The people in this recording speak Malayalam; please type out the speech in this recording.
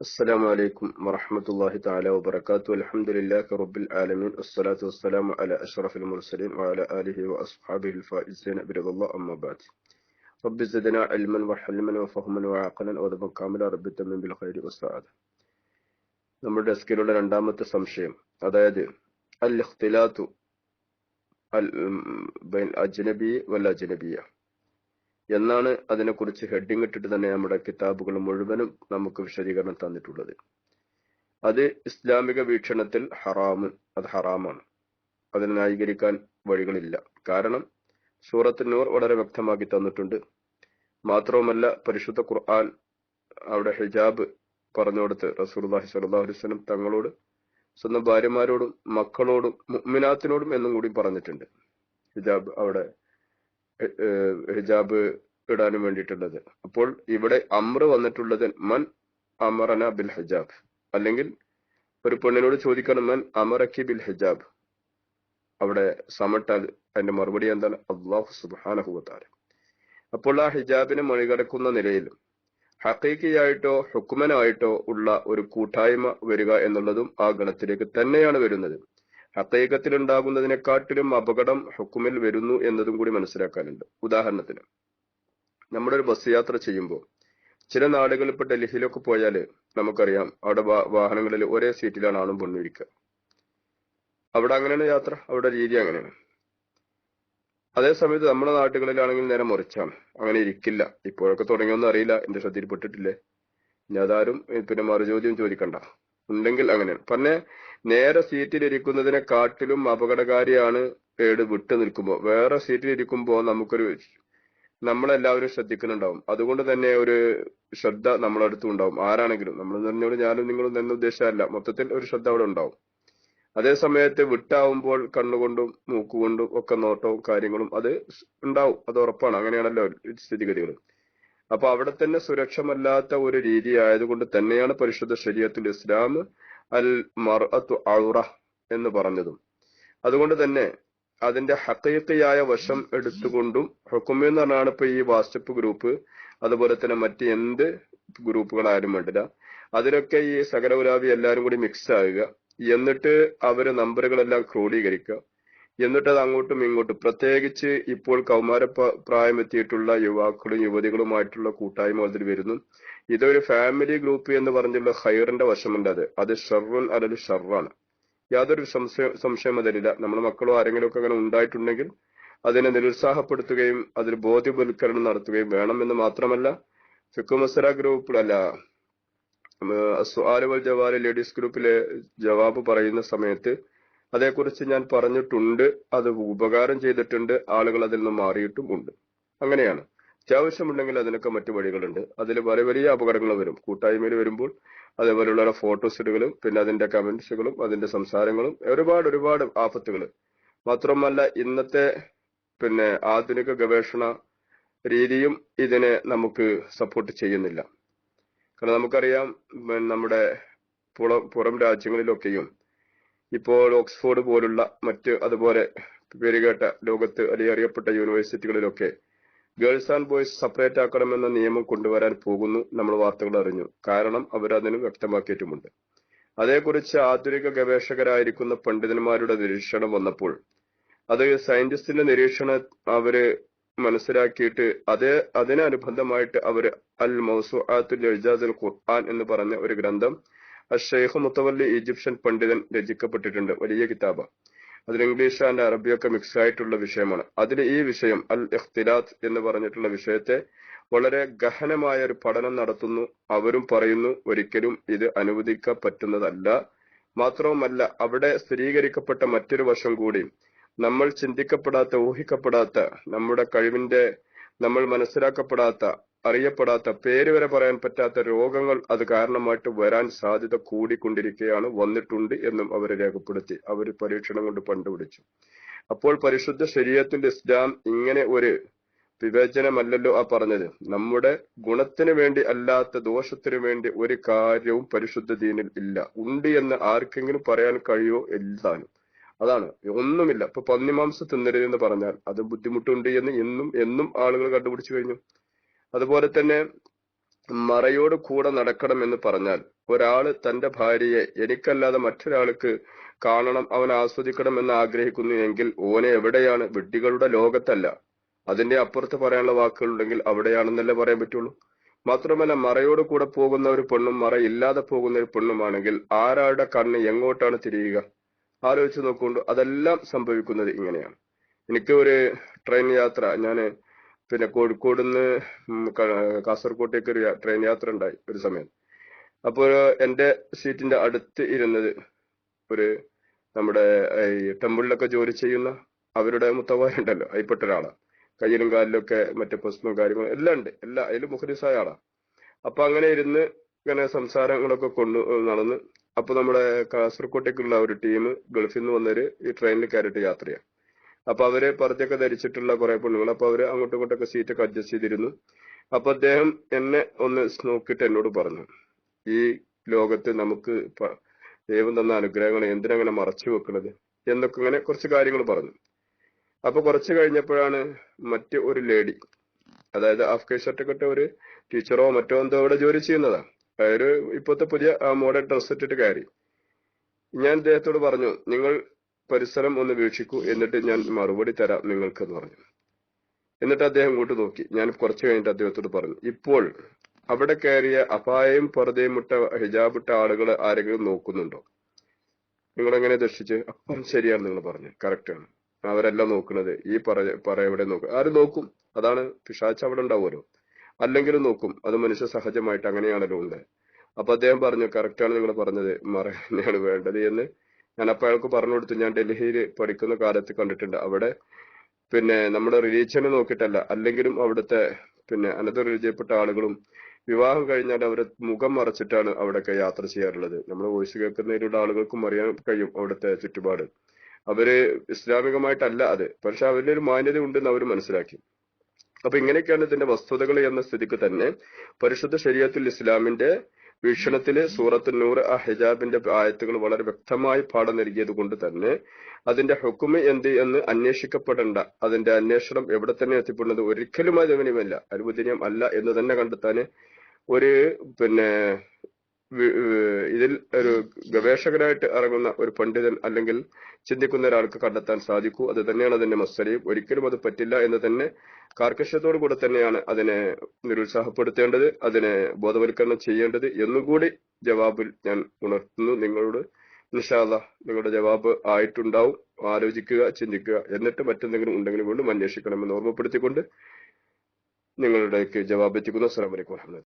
السلام عليكم ورحمة الله تعالى وبركاته الحمد لله رب العالمين الصلاة والسلام على أشرف المرسلين وعلى آله وأصحابه الفائزين برضا الله أما بعد رب زدنا علما وحلما وفهما وعقلا وذبا كاملا رب تمن بالخير والسعادة നമ്മുടെ ഡെസ്കിലുള്ള രണ്ടാമത്തെ സംശയം അതായത് അൽ ഇഖ്തിലാത്തു അൽ ബൈൻ അജ്നബി വൽ അജ്നബിയ എന്നാണ് അതിനെക്കുറിച്ച് ഹെഡിങ് ഇട്ടിട്ട് തന്നെ നമ്മുടെ കിതാബുകൾ മുഴുവനും നമുക്ക് വിശദീകരണം തന്നിട്ടുള്ളത്. അത് ഇസ്ലാമിക വീക്ഷണത്തിൽ ഹറാമ് അത് ഹറാമാണ്. അതിനെ ന്യായീകരിക്കാൻ വഴികളില്ല. കാരണം സൂറത്ത് നൂർ വളരെ വ്യക്തമാക്കി തന്നിട്ടുണ്ട്. മാത്രവുമല്ല പരിശുദ്ധ ഖുർആൻ അവിടെ ഹിജാബ് പറഞ്ഞു കൊടുത്ത് സല്ലാ അലുസ്ലം തങ്ങളോട് സ്വന്തം ഭാര്യമാരോടും മക്കളോടും മുഅ്മിനാത്തിനോടും എന്നും കൂടി പറഞ്ഞിട്ടുണ്ട്. ഹിജാബ് അവിടെ ഹിജാബ് ഇടാനും വേണ്ടിയിട്ടുള്ളത്. അപ്പോൾ ഇവിടെ അമ്ര വന്നിട്ടുള്ളത് മൻ അമറന ബിൽ ഹിജാബ്. അല്ലെങ്കിൽ ഒരു പെണ്ണിനോട് ചോദിക്കണം മൻ അമറക്കി ബിൽ ഹിജാബ്? അവിടെ സമട്ടാൽ അതിന്റെ മറുപടി എന്താണ്? അള്ളാഹു സുബാനഹുവത്താൽ അപ്പോൾ ആ ഹിജാബിനെ മറികടക്കുന്ന നിലയിൽ ഹക്കീക്കിയായിട്ടോ ഹുക്കുമനായിട്ടോ ഉള്ള ഒരു കൂട്ടായ്മ വരിക എന്നുള്ളതും ആ ഗണത്തിലേക്ക് തന്നെയാണ് വരുന്നത്. ഹക്കീക്കത്തിൽ ഉണ്ടാകുന്നതിനെക്കാട്ടിലും അപകടം ഹുക്കുമിൽ വരുന്നു എന്നതും കൂടി മനസ്സിലാക്കാനുണ്ട്. ഉദാഹരണത്തിന് നമ്മുടെ ഒരു ബസ് യാത്ര ചെയ്യുമ്പോൾ ചില നാടുകളിൽ ഇപ്പൊ ഡൽഹിയിലൊക്കെ പോയാൽ നമുക്കറിയാം അവിടെ വാഹനങ്ങളിൽ ഒരേ സീറ്റിലാണ് ആണും പെണ്ണും ഇരിക്കുക. അവിടെ അങ്ങനെയാണ് യാത്ര അവിടെ രീതി അങ്ങനെയാണ്. അതേ സമയത്ത് നമ്മുടെ നാട്ടുകളിലാണെങ്കിൽ നേരെ മുറിച്ചാണ്. അങ്ങനെ ഇരിക്കില്ല. ഇപ്പോഴൊക്കെ തുടങ്ങിയൊന്നും അറിയില്ല എന്റെ ശ്രദ്ധയിൽപ്പെട്ടിട്ടില്ലേ ഇനി അതാരും പിന്നെ മറുചോദ്യം ചോദിക്കണ്ട. ഉണ്ടെങ്കിൽ അങ്ങനെ. പിന്നെ നേരെ സീറ്റിൽ ഇരിക്കുന്നതിനെ കാട്ടിലും അപകടകാരിയാണ് ഏട് വിട്ടു നിൽക്കുമ്പോൾ. വേറെ സീറ്റിൽ ഇരിക്കുമ്പോൾ നമുക്കൊരു നമ്മളെല്ലാവരും ശ്രദ്ധിക്കുന്നുണ്ടാവും. അതുകൊണ്ട് തന്നെ ഒരു ശ്രദ്ധ നമ്മളടുത്തും ഉണ്ടാവും. ആരാണെങ്കിലും. നമ്മൾ പറഞ്ഞോട് ഞാനും നിങ്ങളും എന്ന ഉദ്ദേശമല്ല മൊത്തത്തിൽ ഒരു ശ്രദ്ധ അവിടെ ഉണ്ടാവും. അതേ സമയത്ത് വിട്ടാവുമ്പോൾ കണ്ണുകൊണ്ടും മൂക്കുകൊണ്ടും ഒക്കെ നോട്ടവും കാര്യങ്ങളും അത് ഉണ്ടാവും. അത് ഉറപ്പാണ്. അങ്ങനെയാണല്ലോ സ്ഥിതിഗതികൾ. അപ്പൊ അവിടെ തന്നെ സുരക്ഷമല്ലാത്ത ഒരു രീതി ആയതുകൊണ്ട് തന്നെയാണ് പരിശുദ്ധ ശരീരത്തിൽ ഇസ്ലാം അൽ മർഅത്തു ഔറ എന്ന് പറഞ്ഞതും. അതുകൊണ്ട് തന്നെ അതിന്റെ ഹക്കയക്കയായ വശം എടുത്തുകൊണ്ടും ഹുക്കുമെന്ന് പറഞ്ഞാണ് ഇപ്പൊ ഈ വാട്സപ്പ് ഗ്രൂപ്പ് അതുപോലെ തന്നെ മറ്റ് എന്ത് ഗ്രൂപ്പുകളായാലും വേണ്ടില്ല. അതിലൊക്കെ ഈ സകലപുരാവി എല്ലാവരും കൂടി മിക്സ് ആകുക എന്നിട്ട് അവർ നമ്പറുകളെല്ലാം ക്രോഡീകരിക്കുക. എന്നിട്ട് അത് അങ്ങോട്ടും ഇങ്ങോട്ടും. പ്രത്യേകിച്ച് ഇപ്പോൾ കൗമാര പ്രായം എത്തിയിട്ടുള്ള യുവാക്കളും യുവതികളുമായിട്ടുള്ള കൂട്ടായ്മ അതിൽ വരുന്നു. ഇതൊരു ഫാമിലി ഗ്രൂപ്പ് എന്ന് പറഞ്ഞുള്ള ഹൈറിന്റെ വശമുണ്ട് അത്. അത് ഷർറുൻ അതൊരു ഷർറാണ്. യാതൊരു സംശയ സംശയം അതിലില്ല. നമ്മുടെ മക്കളോ ആരെങ്കിലും ഒക്കെ അങ്ങനെ ഉണ്ടായിട്ടുണ്ടെങ്കിൽ അതിനെ നിരുത്സാഹപ്പെടുത്തുകയും അതിൽ ബോധ്യവൽക്കരണം നടത്തുകയും വേണമെന്ന് മാത്രമല്ല ഫിക്കുമസര ഗ്രൂപ്പിലല്ല സുആലുവൽ ജവാലി ലേഡീസ് ഗ്രൂപ്പിലെ ജവാബ് പറയുന്ന സമയത്ത് അതേക്കുറിച്ച് ഞാൻ പറഞ്ഞിട്ടുണ്ട് അത് ഉപകാരം ചെയ്തിട്ടുണ്ട് ആളുകൾ അതിൽ നിന്ന് മാറിയിട്ടും ഉണ്ട്. അങ്ങനെയാണ്. അത്യാവശ്യമുണ്ടെങ്കിൽ അതിനൊക്കെ മറ്റു വഴികളുണ്ട്. അതിൽ വലിയ വലിയ അപകടങ്ങൾ വരും. കൂട്ടായ്മയിൽ വരുമ്പോൾ അതേപോലെയുള്ള ഫോട്ടോസുകളും പിന്നെ അതിന്റെ കമന്റ്സുകളും അതിന്റെ സംസാരങ്ങളും ഒരുപാട് ഒരുപാട് ആപത്തുകൾ. മാത്രമല്ല ഇന്നത്തെ പിന്നെ ആധുനിക ഗവേഷണ രീതിയും ഇതിനെ നമുക്ക് സപ്പോർട്ട് ചെയ്യുന്നില്ല. കാരണം നമുക്കറിയാം നമ്മുടെ പുറം രാജ്യങ്ങളിലൊക്കെയും ഇപ്പോൾ ഓക്സ്ഫോർഡ് പോലുള്ള മറ്റ് അതുപോലെ പേരുകേട്ട ലോകത്ത് അല്ലെങ്കിൽ അറിയപ്പെട്ട യൂണിവേഴ്സിറ്റികളിലൊക്കെ ഗേൾസ് ആൻഡ് ബോയ്സ് സെപ്പറേറ്റ് ആക്കണമെന്ന നിയമം കൊണ്ടുവരാൻ പോകുന്നു നമ്മൾ വാർത്തകൾ അറിഞ്ഞു. കാരണം അവർ അതിന് വ്യക്തമാക്കിയിട്ടുമുണ്ട്. അതേക്കുറിച്ച് ആധുനിക ഗവേഷകരായിരിക്കുന്ന പണ്ഡിതന്മാരുടെ നിരീക്ഷണം വന്നപ്പോൾ അത് സയന്റിസ്റ്റിന്റെ നിരീക്ഷണം അവർ മനസ്സിലാക്കിയിട്ട് അതേ അതിനനുബന്ധമായിട്ട് അവർ അൽ മൗസുആത്തുൽ ഇജാസുൽ ഖുർആൻ എന്ന് പറഞ്ഞ ഒരു ഗ്രന്ഥം ഷെയ്ഖ് മുത്തവല്ലി ഈജിപ്ഷ്യൻ പണ്ഡിതൻ രചിക്കപ്പെട്ടിട്ടുണ്ട്. വലിയ കിതാബ. അതിൽ ഇംഗ്ലീഷ് ആൻഡ് അറബിയൊക്കെ മിക്സ് ആയിട്ടുള്ള വിഷയമാണ്. അതിൽ ഈ വിഷയം അൽ ഇഖ്തിലാത്ത് എന്ന് പറഞ്ഞിട്ടുള്ള വിഷയത്തെ വളരെ ഗഹനമായ ഒരു പഠനം നടത്തുന്നു. അവരും പറയുന്നു ഒരിക്കലും ഇത് അനുവദിക്കാൻ പറ്റുന്നതല്ല. മാത്രവുമല്ല അവിടെ സ്ഥിരീകരിക്കപ്പെട്ട മറ്റൊരു വശം കൂടി. നമ്മൾ ചിന്തിക്കപ്പെടാത്ത ഊഹിക്കപ്പെടാത്ത നമ്മുടെ കഴിവിന്റെ നമ്മൾ മനസ്സിലാക്കപ്പെടാത്ത അറിയപ്പെടാത്ത പേര് വരെ പറയാൻ പറ്റാത്ത രോഗങ്ങൾ അത് കാരണമായിട്ട് വരാൻ സാധ്യത കൂടിക്കൊണ്ടിരിക്കുകയാണ് വന്നിട്ടുണ്ട് എന്നും അവർ രേഖപ്പെടുത്തി. അവർ പരീക്ഷണം കൊണ്ട് കണ്ടുപിടിച്ചു അപ്പോൾ പരിശുദ്ധ ശരീരത്തിന്റെ ഇസ്ലാം ഇങ്ങനെ ഒരു വിവേചനമല്ലല്ലോ ആ പറഞ്ഞത്. നമ്മുടെ ഗുണത്തിന് വേണ്ടി അല്ലാത്ത ദോഷത്തിനു വേണ്ടി ഒരു കാര്യവും പരിശുദ്ധ ദീനിൽ ഇല്ല. ഉണ്ട് എന്ന് ആർക്കെങ്കിലും പറയാൻ കഴിയോ? എല്ലാനും അതാണ്. ഒന്നുമില്ല. ഇപ്പൊ പന്നിമാംസം തിന്നരുത് എന്ന് പറഞ്ഞാൽ അത് ബുദ്ധിമുട്ടുണ്ട് എന്ന് എന്നും എന്നും ആളുകൾ കണ്ടുപിടിച്ചു കഴിഞ്ഞു. അതുപോലെ തന്നെ മറയോട് കൂടെ നടക്കണം എന്ന് പറഞ്ഞാൽ ഒരാൾ തന്റെ ഭാര്യയെ എനിക്കല്ലാതെ മറ്റൊരാൾക്ക് കാണണം അവൻ ആസ്വദിക്കണം എന്ന് ആഗ്രഹിക്കുന്നു എങ്കിൽ ഓനെ എവിടെയാണ്? വിഡ്ഢികളുടെ ലോകത്തല്ല. അതിന്റെ അപ്പുറത്ത് പറയാനുള്ള വാക്കുകളുണ്ടെങ്കിൽ അവിടെയാണെന്നല്ലേ പറയാൻ പറ്റുള്ളൂ? മാത്രമല്ല മറയോട് കൂടെ പോകുന്ന ഒരു പെണ്ണും മറ ഇല്ലാതെ പോകുന്ന ഒരു പെണ്ണുമാണെങ്കിൽ ആരാളുടെ കണ്ണ് എങ്ങോട്ടാണ് തിരിയുക? ആലോചിച്ച് നോക്കുകൊണ്ട് അതെല്ലാം സംഭവിക്കുന്നത് ഇങ്ങനെയാണ്. എനിക്ക് ഒരു ട്രെയിൻ യാത്ര ഞാൻ പിന്നെ കോഴിക്കോട് നിന്ന് കാസർഗോട്ടേക്ക് ഒരു ട്രെയിൻ യാത്ര ഉണ്ടായി ഒരു സമയം. അപ്പോൾ എന്റെ സീറ്റിന്റെ അടുത്ത് ഇരുന്നത് ഒരു നമ്മുടെ ഈ ടെമ്പിളിലൊക്കെ ജോലി ചെയ്യുന്ന അവരുടെ മുത്തവാരുണ്ടല്ലോ അതിൽപ്പെട്ട ഒരാളാണ് കയ്യിലും ഒക്കെ മറ്റേ പുസ്തകം കാര്യങ്ങളും എല്ലാം ഉണ്ട്. എല്ലാ അതിൽ മുഖരിസായ ആളാ. അപ്പൊ അങ്ങനെ ഇരുന്ന് ഇങ്ങനെ സംസാരങ്ങളൊക്കെ കൊണ്ട് നടന്ന്. അപ്പൊ നമ്മുടെ കാസർകോട്ടേക്കുള്ള ഒരു ടീം ഗൾഫിൽ നിന്ന് വന്നൊരു ഈ ട്രെയിനിൽ കയറിയിട്ട് യാത്ര ചെയ്യാം അപ്പൊ അവർ പർദ്ദയൊക്കെ ധരിച്ചിട്ടുള്ള കുറെ പുള്ളികൾ അപ്പൊ അവർ അങ്ങോട്ടും ഇങ്ങോട്ടൊക്കെ സീറ്റൊക്കെ അഡ്ജസ്റ്റ് ചെയ്തിരുന്നു. അപ്പൊ അദ്ദേഹം എന്നെ ഒന്ന് നോക്കിയിട്ട് എന്നോട് പറഞ്ഞു ഈ ലോകത്ത് നമുക്ക് ദൈവം തന്ന അനുഗ്രഹങ്ങൾ എന്തിനങ്ങനെ മറച്ചു വെക്കണത്? എന്നൊക്കെ ഇങ്ങനെ കുറച്ച് കാര്യങ്ങൾ പറഞ്ഞു. അപ്പൊ കുറച്ച് കഴിഞ്ഞപ്പോഴാണ് മറ്റു ഒരു ലേഡി അതായത് ഷർട്ടൊക്കെ ഇട്ട ഒരു ടീച്ചറോ മറ്റോ എന്തോ അവിടെ ജോലി ചെയ്യുന്നതാ. ഒരു ഇപ്പോഴത്തെ പുതിയ മോഡേൺ ഡ്രസ് ഇട്ടിട്ട് കയറി. ഞാൻ അദ്ദേഹത്തോട് പറഞ്ഞു നിങ്ങൾ പരിസരം ഒന്ന് വീക്ഷിക്കൂ. എന്നിട്ട് ഞാൻ മറുപടി തരാം നിങ്ങൾക്ക് എന്ന് പറഞ്ഞു. എന്നിട്ട് അദ്ദേഹം ഇങ്ങോട്ട് നോക്കി. ഞാൻ കുറച്ച് കഴിഞ്ഞിട്ട് അദ്ദേഹത്തോട് പറഞ്ഞു ഇപ്പോൾ അവിടെ കയറിയ അപായം പുറതയും മുട്ട ഹിജാബിട്ട ആളുകൾ ആരെങ്കിലും നോക്കുന്നുണ്ടോ? നിങ്ങൾ എങ്ങനെ ദർശിച്ച്? അപ്പം ശരിയാണ് നിങ്ങൾ പറഞ്ഞു. കറക്റ്റ് ആണ്. അവരെല്ലാം നോക്കുന്നത് ഈ പറ പറ എവിടെ നോക്കും? ആര് നോക്കും? അതാണ് പിശാച്ച് അവിടെ ഉണ്ടാവുമല്ലോ. അല്ലെങ്കിലും നോക്കും. അത് മനുഷ്യ സഹജമായിട്ട് അങ്ങനെയാണല്ലോ ഉണ്ട് അപ്പൊ അദ്ദേഹം പറഞ്ഞു കറക്റ്റാണ് നിങ്ങൾ പറഞ്ഞത്. മറ തന്നെയാണ് വേണ്ടത് എന്ന് ഞാൻ അപ്പൊ അയാൾക്ക് പറഞ്ഞു കൊടുത്തു. ഞാൻ ഡൽഹിയിൽ പഠിക്കുന്ന കാലത്ത് കണ്ടിട്ടുണ്ട്. അവിടെ പിന്നെ നമ്മുടെ റിലീജിയനെ നോക്കിയിട്ടല്ല അല്ലെങ്കിലും അവിടുത്തെ പിന്നെ അനന്തര റിലീജിയപ്പെട്ട ആളുകളും വിവാഹം കഴിഞ്ഞാൽ അവരെ മുഖം മറച്ചിട്ടാണ് അവിടെയൊക്കെ യാത്ര ചെയ്യാറുള്ളത്. നമ്മൾ വോയിസ് കേൾക്കുന്നതിലൂടെ ആളുകൾക്കും അറിയാൻ കഴിയും അവിടുത്തെ ചുറ്റുപാട്. അവർ ഇസ്ലാമികമായിട്ടല്ല അത് പക്ഷെ ഒരു മാന്യത ഉണ്ടെന്ന് അവർ മനസ്സിലാക്കി. അപ്പൊ ഇങ്ങനെയൊക്കെയാണ് ഇതിന്റെ വസ്തുതകൾ എന്ന സ്ഥിതിക്ക് തന്നെ പരിശുദ്ധ ശരീരത്തിൽ ഇസ്ലാമിന്റെ വീക്ഷണത്തിൽ സൂറത്ത് നൂർ ആ ഹിജാബിന്റെ ആയത്തുകൾ വളരെ വ്യക്തമായി പാഠം നൽകിയത് കൊണ്ട് തന്നെ അതിന്റെ ഹുക്കുമ് എന്ത് എന്ന് അന്വേഷിക്കപ്പെടേണ്ട. അതിന്റെ അന്വേഷണം എവിടെ തന്നെ എത്തിപ്പെടുന്നത് ഒരിക്കലും അതുമല്ല അനുവദനീയം അല്ല എന്ന് തന്നെ കണ്ടെത്താന് ഒരു പിന്നെ ഇതിൽ ഒരു ഗവേഷകനായിട്ട് ഇറങ്ങുന്ന ഒരു പണ്ഡിതൻ അല്ലെങ്കിൽ ചിന്തിക്കുന്ന ഒരാൾക്ക് കണ്ടെത്താൻ സാധിക്കൂ. അത് തന്നെയാണ് അതിന്റെ മസ്സലയും ഒരിക്കലും അത് പറ്റില്ല എന്ന് തന്നെ കാർക്കശ്യത്തോടു കൂടെ തന്നെയാണ് അതിനെ നിരുത്സാഹപ്പെടുത്തേണ്ടത് അതിനെ ബോധവൽക്കരണം ചെയ്യേണ്ടത് എന്നുകൂടി ജവാബിൽ ഞാൻ ഉണർത്തുന്നു. നിങ്ങളോട് നിഷാദ നിങ്ങളുടെ ജവാബ് ആയിട്ടുണ്ടാവും. ആലോചിക്കുക ചിന്തിക്കുക. എന്നിട്ട് മറ്റെന്തെങ്കിലും ഉണ്ടെങ്കിൽ വീണ്ടും അന്വേഷിക്കണമെന്ന് ഓർമ്മപ്പെടുത്തിക്കൊണ്ട് നിങ്ങളുടെ ജവാബ് എത്തിക്കുന്നു അസ്സാം വലൈക്കും വറഹ്മത്തുള്ളാഹി